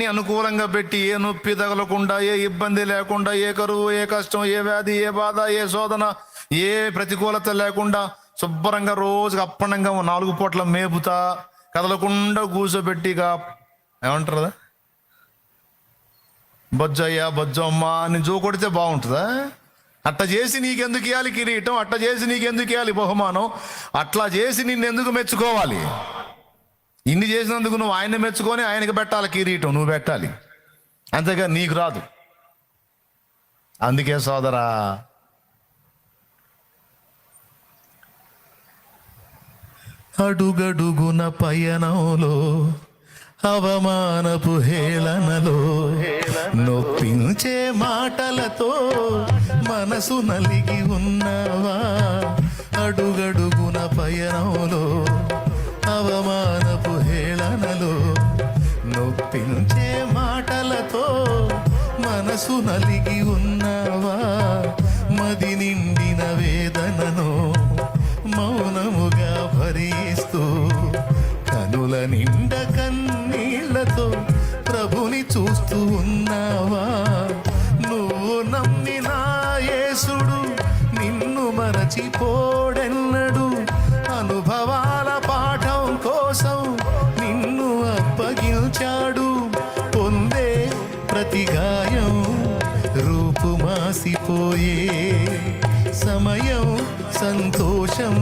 అన్ని అనుకూలంగా పెట్టి ఏ నొప్పి తగలకుండా ఏ ఇబ్బంది లేకుండా ఏ కరువు ఏ కష్టం ఏ వ్యాధి ఏ బాధ ఏ శోధన ఏ ప్రతికూలత లేకుండా శుభ్రంగా రోజుగా అప్పనంగా నాలుగు పూట్ల మేపుతా కదలకుండా కూర్చోబెట్టిగా. ఏమంటారు బొజ్జయ్యా బొజ్జమ్మ అని జో కొడితే బాగుంటుందా? అట్ట చేసి నీకెందుకు ఇవ్వాలి కిరీటం? అట్ట చేసి నీకెందుకు ఇవ్వాలి బహుమానం? అట్లా చేసి నిన్నెందుకు మెచ్చుకోవాలి? ఇన్ని చేసినందుకు నువ్వు ఆయన మెచ్చుకొని ఆయనకి పెట్టాలి కిరీటం నువ్వు పెట్టాలి. అంతేగా నీకు రాదు. అందుకే సోదరా అడుగడుగున పయనంలో అవమానపు హేళనలో నొప్పించే మాటలతో మనసు నలిగి ఉన్నవా? అడుగడుగున పయనంలో పెంచే మాటలతో మనసు నలిగి ఉన్నావా? మది నిండిన వేదనను మౌనముగా భరిస్తూ కనుల నిండ కన్నీళ్ళతో ప్రభుని చూస్తూ ఉన్నావా? నువ్వు నమ్మిన యేసుడు నిన్ను మరచిపోడెన్నడు? అనుభవాల పాఠం కోసం నిన్ను అప్పగించాడు ప్రతి గాయం రూపుమాసిపోయే సమయం సంతోషం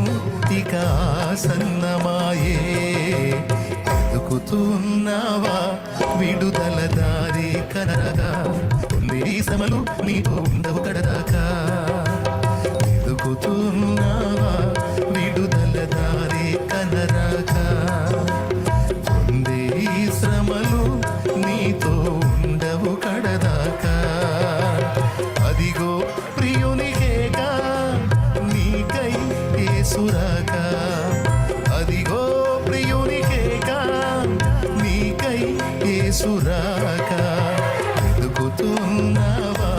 ఇక సన్నమాయే ఎదుకుతున్నావా విడుదల దారి కనరగా? ఉంది శ్రమలు నీకు ఉండవు కడదాకా. ఎదుకుతున్నావా ఏసురాకా అదిగో ప్రియునికేగా నీకై ఏసురాకా వెతుకుతున్నావా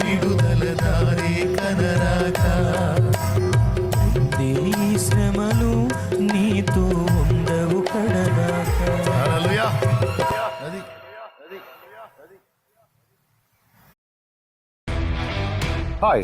విడుదల దారి కనరాకా. నీ శ్రమలు నీతో ఉండవు కడదాకా హల్లెలూయా. అది. Hi,